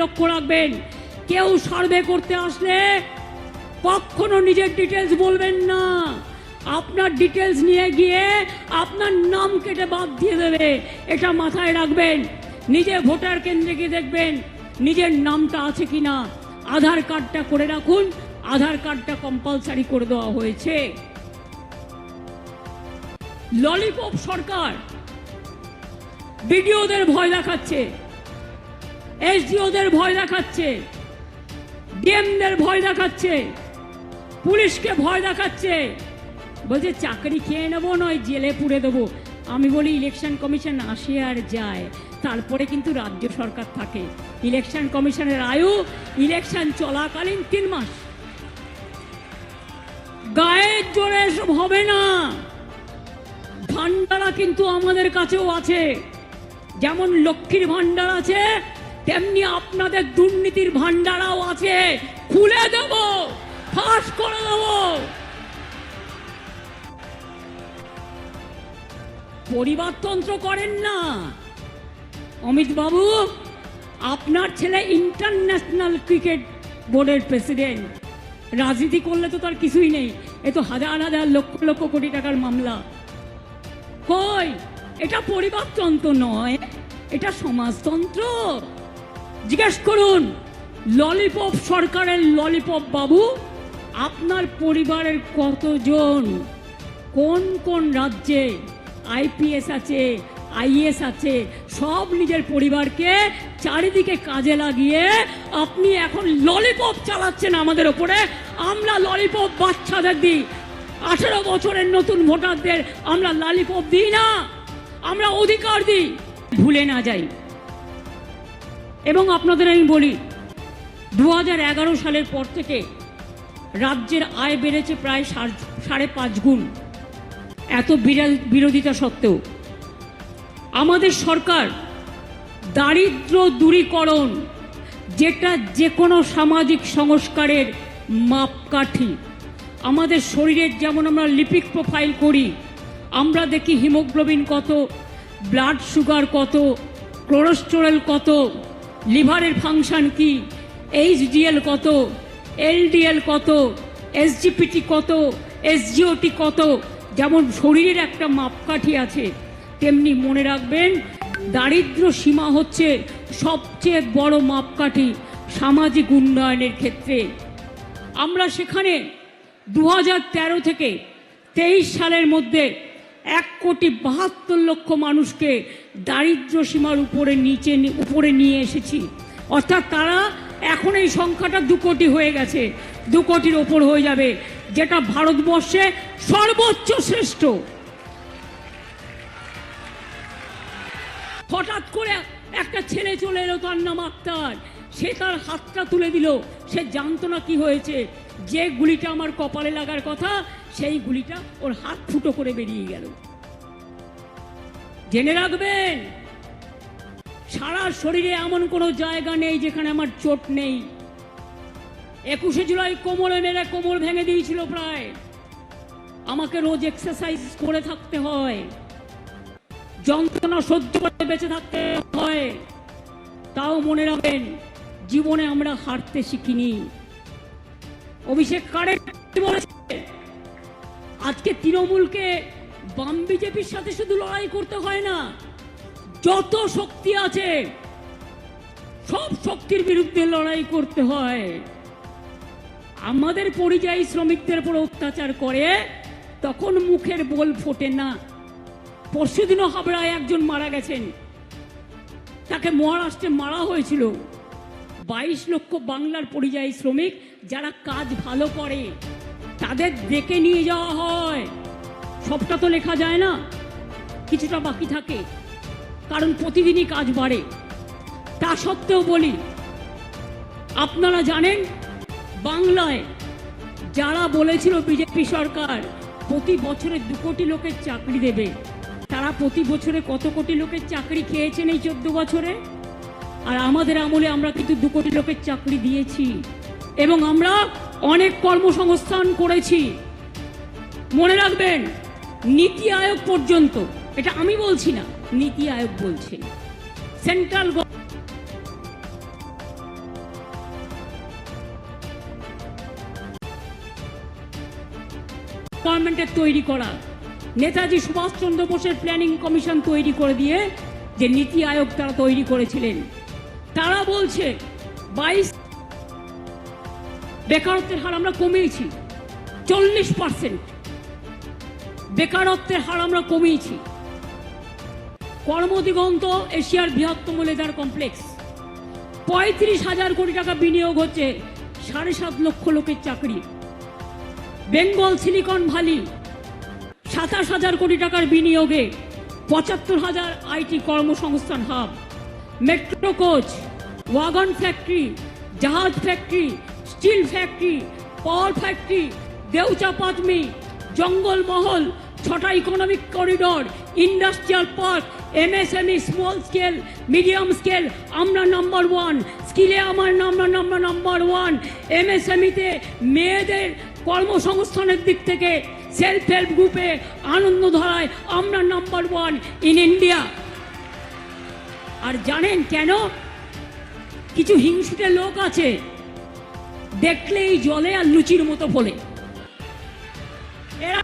লক্ষ্য রাখবেন। কেউ সার্ভে করতে আসলে কখনো নিজের ডিটেলস বলবেন না। আপনার ডিটেলস নিয়ে গিয়ে আপনার নাম কেটে বাদ দিয়ে দেবে। এটা মাথায় রাখবেন। নিজে ভোটার কেন্দ্রে গিয়ে দেখবেন নিজের নামটা আছে কিনা। আধার কার্ডটা করে রাখুন। আধার কার্ডটা কম্পালসারি করে দেওয়া হয়েছে। ললিপপ সরকার বিডিওদের ভয় দেখাচ্ছে। এসডিওদের ভয় দেখাচ্ছে, ডিএমদের ভয় দেখাচ্ছে, পুলিশকে ভয় দেখাচ্ছে। বলছে, চাকরি খেয়ে নেব নয়, জেলে পুড়ে দেবো। আমি বলি, ইলেকশন কমিশন আসে আর যায়, তারপরে কিন্তু রাজ্য সরকার থাকে। ইলেকশন কমিশনের আয়ু, ইলেকশন চলাকালীন তিন মাস। গায়ের জোরে এসব হবে না। ভান্ডারা কিন্তু আমাদের কাছেও আছে। যেমন লক্ষ্মীর ভান্ডার আছে তেমনি আপনাদের দুর্নীতির ভান্ডারাও আছে। খুলে দেব, ফাঁস করে দেব। পরিবারতন্ত্র করেন না। অমিত বাবু, আপনার ছেলে ইন্টারন্যাশনাল ক্রিকেট বোর্ডের প্রেসিডেন্ট। রাজনীতি করলে তো তার কিছুই নেই। এ তো হাজার হাজার লক্ষ লক্ষ কোটি টাকার মামলা। কই, এটা পরিবারতন্ত্র নয়, এটা সমাজতন্ত্র। জিজ্ঞেস করুন ললিপপ সরকারের ললিপপ বাবু, আপনার পরিবারের কতজন? কোন কোন রাজ্যে আইপিএস আছে আইএস আছে, সব নিজের পরিবারকে চারিদিকে কাজে লাগিয়ে আপনি এখন ললিপপ চালাচ্ছেন আমাদের ওপরে। আমরা ললিপপ বাচ্চাদের দিই। আঠেরো বছরের নতুন ভোটারদের আমরা লালিপপ দিই না। আমরা অধিকার দিই। ভুলে না যাই। এবং আপনাদের আমি বলি দু হাজার এগারো সালের পর থেকে রাজ্যের আয় বেড়েছে প্রায় সাড়ে পাঁচ গুণ। এত বিরা- বিরোধিতা সত্ত্বেও। আমাদের সরকার দারিদ্র দূরীকরণ যেটা যে কোনো সামাজিক সংস্কারের মাপকাঠি। আমাদের শরীরের যেমন আমরা লিপিক প্রোফাইল করি, আমরা দেখি হিমোগ্লোবিন কত, ব্লাড সুগার কত, কোলেস্টেরল কত লিভারের ফাংশন কি? এইচডিএল কত? এলডিএল কত? এসজিপিটি কত? এসজিওটি কত? যেমন শরীরের একটা মাপকাঠি আছে, তেমনি মনে রাখবেন, দারিদ্র সীমা হচ্ছে সবচেয়ে বড় মাপকাঠি সামাজিক উন্নয়নের ক্ষেত্রে। আমরা সেখানে দু থেকে তেইশ সালের মধ্যে এক কোটি বাহাত্তর লক্ষ মানুষকে দারিদ্র সীমার উপরে নিচে উপরে নিয়ে এসেছি। অর্থাৎ তারা এখন এই সংখ্যাটা দু কোটি হয়ে গেছে। দু কোটির ওপর হয়ে যাবে, যেটা ভারতবর্ষে সর্বোচ্চ শ্রেষ্ঠ। হঠাৎ করে একটা ছেলে চলে এলো তার নাম আক্তার। সে তার হাতটা তুলে দিল। সে জানতো না কি হয়েছে। যে গুলিটা আমার কপালে লাগার কথা সেই গুলিটা ওর হাত ফুটো করে বেরিয়ে গেল। জেনে রাখবেন, সারা শরীরে এমন কোনো জায়গা নেই যেখানে আমার চোট নেই। একুশে জুলাই কোমরে মেরে কোমর ভেঙে দিয়েছিল প্রায়। আমাকে রোজ এক্সারসাইজ করে থাকতে হয়। যন্ত্রণা সহ্য করে বেঁচে থাকতে হয়। তাও মনে রাখবেন, জীবনে আমরা হারতে শিখিনি। অভিষেক কারেক্ট বলেছে আজকে তৃণমূলকে বাম বিজেপির সাথে শুধু লড়াই করতে হয় না, যত শক্তি আছে, সব শক্তির বিরুদ্ধে লড়াই করতে হয়। আমাদের পরিযায়ী শ্রমিকদের উপর অত্যাচার করে, তখন মুখের বোল ফোটে না। পরশুদিনও হাবড়ায় একজন মারা গেছেন। তাকে মহারাষ্ট্রে মারা হয়েছিল। বাইশ লক্ষ বাংলার পরিযায়ী শ্রমিক যারা কাজ ভালো করে তাদের ডেকে নিয়ে যাওয়া হয়। সবটা তো লেখা যায় না। কিছুটা বাকি থাকে, কারণ প্রতিদিনই কাজ বাড়ে। তা সত্ত্বেও বলি, আপনারা জানেন, বাংলায় যারা বলেছিল বিজেপি সরকার প্রতি বছরে দু কোটি লোকের চাকরি দেবে, তারা প্রতি বছরে কত কোটি লোকের চাকরি খেয়েছেন এই চোদ্দ বছরে? আর আমাদের আমলে আমরা কিন্তু দু কোটি লোকের চাকরি দিয়েছি। এবং আমরা অনেক কর্মসংস্থান করেছি। মনে রাখবেন, নীতি আয়োগ পর্যন্ত, এটা আমি বলছি না, নীতি আয়োগ বলছেন সেন্ট্রাল গভর্নমেন্টের তৈরি করা। নেতাজি সুভাষচন্দ্র বোসের প্ল্যানিং কমিশন তৈরি করে দিয়ে যে নীতি আয়োগ তারা তৈরি করেছিলেন। তারা বলছে, বাইশ বেকারত্বের হার আমরা কমিয়েছি। চল্লিশ পার্সেন্ট। বেকারত্বের হার আমরা কমিয়েছি। কর্মদিগন্ত এশিয়ার বৃহত্তম লেদার কমপ্লেক্স। পঁয়ত্রিশ হাজার কোটি টাকা বিনিয়োগ হচ্ছে সাড়ে সাত লক্ষ লোকের চাকরি। বেঙ্গল সিলিকন ভ্যালি সাতাশ হাজার কোটি টাকার বিনিয়োগে পঁচাত্তর হাজার আইটি কর্মসংস্থান hub. Metro coach, wagon factory, জাহাজ factory steel factory power factory, Deucha Pachami Jangalmahal ছটা economic corridor industrial park MSME small scale medium scale আমরা নাম্বার ওয়ান স্কিলে আমার নাম্বার নাম্বার নাম্বার ওয়ান এমএসএমইতে মেয়েদের কর্মসংস্থানের দিক থেকে সেলফ হেল্প গ্রুপে আনন্দ ধরায় আমরা নাম্বার ওয়ান ইন ইন্ডিয়া আর জানেন কেন? কিছু হিংসুটে লোক আছে। দেখলেই জলে আর লুচির মতো ফলে। এরা